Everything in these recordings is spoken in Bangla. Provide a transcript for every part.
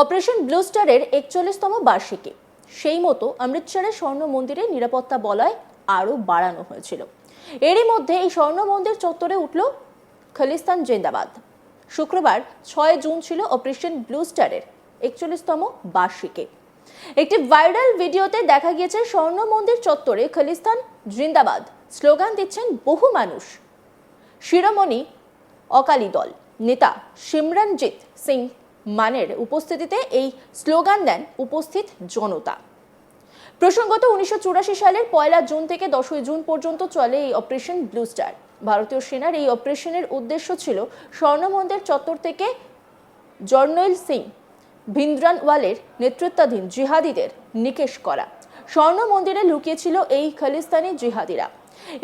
অপারেশন ব্লু স্টারের একচল্লিশতম বার্ষিকী। সেই মতো অমৃতসরের স্বর্ণ মন্দিরে নিরাপত্তা বলয় আরও বাড়ানো হয়েছিল। এরই মধ্যে এই স্বর্ণ মন্দির চত্বরে উঠল খালিস্তান জিন্দাবাদ। শুক্রবার ছয় জুন ছিল অপারেশন ব্লু স্টারের একচল্লিশতম বার্ষিকী। একটি ভাইরাল ভিডিওতে দেখা গিয়েছে স্বর্ণ মন্দির চত্বরে খালিস্তান জিন্দাবাদ। স্লোগান দিচ্ছেন বহু মানুষ। শিরোমণি, অকালি দল। নেতা সিমরনজিৎ সিং মানের উপস্থিতিতে এই স্লোগান দেন উপস্থিত জনতা। প্রসঙ্গত উনিশশো চুরাশি সালের পয়লা জুন থেকে দশই জুন পর্যন্ত চলে এই অপারেশন ব্লু স্টার। ভারতীয় সেনার এই অপারেশনের উদ্দেশ্য ছিল স্বর্ণমন্দির চত্বর থেকে জর্নৈল সিং ভিন্দ্রানওয়ালের নেতৃত্বাধীন জিহাদিদের নিকেশ করা। স্বর্ণ মন্দিরে লুকিয়েছিল এই খালিস্তানি জিহাদিরা।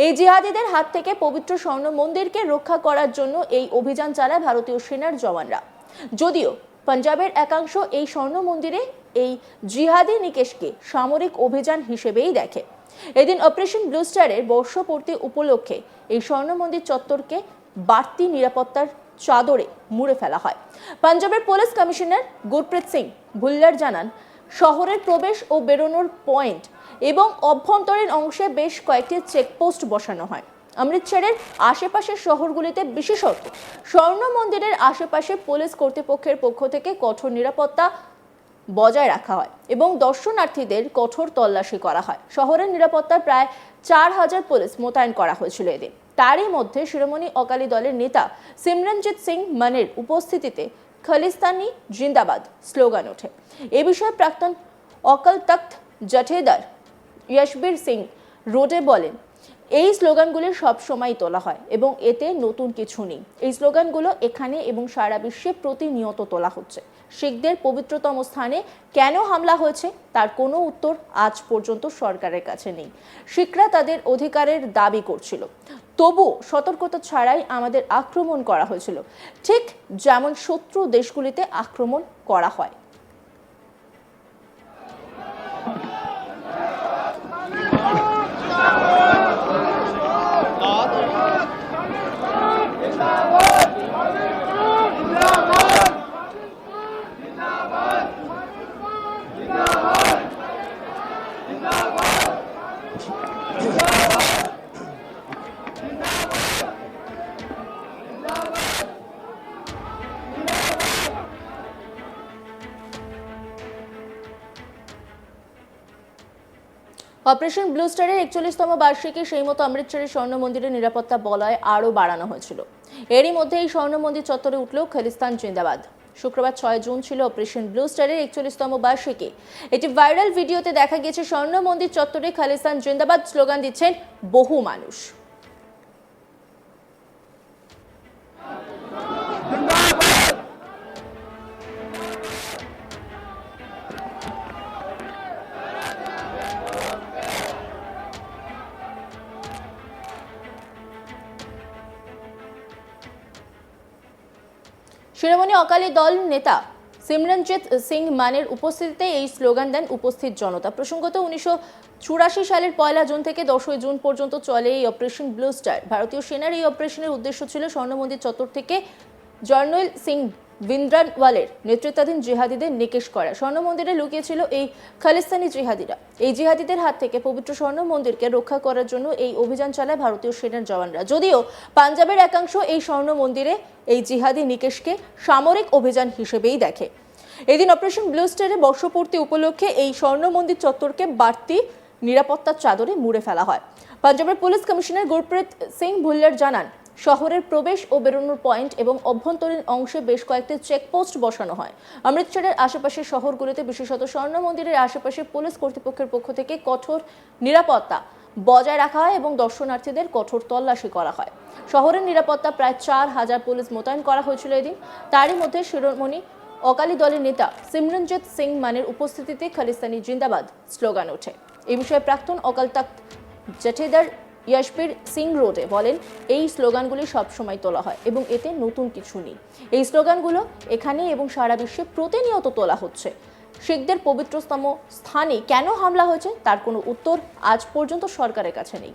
এই জিহাদিদের হাত থেকে পবিত্র স্বর্ণ মন্দিরকে রক্ষা করার জন্য এই অভিযান চালায় ভারতীয় সেনার জওয়ানরা। যদিও পাঞ্জাবের একাংশ এই স্বর্ণ মন্দিরে এই জিহাদি নিকেশকে সামরিক অভিযান হিসেবেই দেখে। এদিন অপারেশন ব্লু স্টারের বর্ষপূর্তি উপলক্ষে এই স্বর্ণ মন্দির চত্বরকে বাড়তি নিরাপত্তার চাদরে মুড়ে ফেলা হয়। পাঞ্জাবের পুলিশ কমিশনার গুরপ্রীত সিং ভুল্লার জানান, শহরের প্রবেশ ও বেরোনোর পয়েন্ট এবং অভ্যন্তরীণ অংশে বেশ কয়েকটি চেকপোস্ট বসানো হয়। অমৃতসরের আশেপাশের শহরগুলিতে বিশেষত স্বর্ণ মন্দিরের আশেপাশে পুলিশ কর্তৃপক্ষের পক্ষ থেকে কঠোর নিরাপত্তা বজায় রাখা হয় এবং দর্শনার্থীদের কঠোর তল্লাশি করা হয়। শহরের নিরাপত্তার প্রায় চার হাজার পুলিশ মোতায়েন করা হয়েছিল এদিন। তারই মধ্যে শিরোমণি অকালি দলের নেতা সিমরনজিৎ সিং মানের উপস্থিতিতে খালিস্তানি জিন্দাবাদ স্লোগান ওঠে। এ বিষয়ে প্রাক্তন অকাল তখ্ত জঠেদার যশবীর সিং রোডে বলেন এই স্লোগানগুলি সবসময় তোলা হয় এবং এতে নতুন কিছু নেই। এই স্লোগানগুলো এখানে এবং সারা বিশ্বে প্রতিনিয়ত তোলা হচ্ছে। শিখদের পবিত্রতম স্থানে কেন হামলা হয়েছে তার কোনো উত্তর আজ পর্যন্ত সরকারের কাছে নেই। শিখরা তাদের অধিকারের দাবি করছিল। তবু সতর্কতা ছাড়াই আমাদের আক্রমণ করা হয়েছিল। ঠিক যেমন শত্রু দেশগুলিতে আক্রমণ করা হয়। অপারেশন ব্লু স্টারের একচল্লিশতম বার্ষিকী সেই মতো অমৃতসরের স্বর্ণ মন্দিরের নিরাপত্তা বলয় আরও বাড়ানো হয়েছিল। এরই মধ্যে এই স্বর্ণ মন্দির চত্বরে উঠল খালিস্তান জিন্দাবাদ। শুক্রবার ছয় জুন ছিল অপারেশন ব্লু স্টারের একচল্লিশতম বার্ষিকী। একটি ভাইরাল ভিডিওতে দেখা গিয়েছে স্বর্ণ মন্দির চত্বরে খালিস্তান জিন্দাবাদ স্লোগান দিচ্ছেন বহু মানুষ। শিরোমণি অকালি দল নেতা সিমরনজিৎ সিং মানের উপস্থিতিতে এই স্লোগান দেন উপস্থিত জনতা। প্রসঙ্গত উনিশশো চুরাশি সালের পয়লা জুন থেকে দশই জুন পর্যন্ত চলে এই অপারেশন ব্লু স্টার। ভারতীয় সেনার এই অপারেশনের উদ্দেশ্য ছিল স্বর্ণমন্দির চত্বর থেকে জর্নৈল সিং ভিন্দ্রানওয়ালের নেতৃত্বাধীন জিহাদিদের নিকেশ করা। স্বর্ণ মন্দিরে লুকিয়েছিল এই খালিস্তানি জিহাদিরা। এই জিহাদিদের হাত থেকে পবিত্র স্বর্ণ মন্দিরকে রক্ষা করার জন্য এই অভিযান চালায় ভারতীয় সেনার জওয়ানরা। যদিও পাঞ্জাবের একাংশ এই স্বর্ণ মন্দিরে এই জিহাদি নিকেশকে সামরিক অভিযান হিসেবেই দেখে। এদিন অপারেশন ব্লু স্টারে বর্ষপূর্তি উপলক্ষে এই স্বর্ণ মন্দির চত্বরকে বাড়তি নিরাপত্তার চাদরে মুড়ে ফেলা হয়। পাঞ্জাবের পুলিশ কমিশনার গুরপ্রীত সিং ভুল্লার জানান শহরের প্রবেশ ও বেরোনোর পয়েন্ট এবং অভ্যন্তরীণ অংশে বেশ কয়েকটি চেকপোস্ট বসানো হয়। অমৃতসরের আশেপাশের শহরগুলিতে বিশেষত স্বর্ণ মন্দিরের আশেপাশে পুলিশ কর্তৃপক্ষের পক্ষ থেকে কঠোর নিরাপত্তা বজায় রাখা হয় এবং দর্শনার্থীদের কঠোর তল্লাশি করা হয়। শহরের নিরাপত্তা প্রায় চার হাজার পুলিশ মোতায়েন করা হয়েছিল এদিন। তারই মধ্যে শিরোমণি অকালি দলের নেতা সিমরনজিৎ সিং মানের উপস্থিতিতে খালিস্তানি জিন্দাবাদ স্লোগান ওঠে। এ বিষয়ে প্রাক্তন অকাল তখ্ত জঠেদার যশবীর সিং রোডে বলেন, এই স্লোগানগুলি সবসময় তোলা হয় এবং এতে নতুন কিছু নেই। এই স্লোগানগুলো এখানে এবং সারা বিশ্বে প্রতিনিয়ত তোলা হচ্ছে। শিখদের পবিত্রতম স্থানে কেন হামলা হয়েছে তার কোনো উত্তর আজ পর্যন্ত সরকারের কাছে নেই।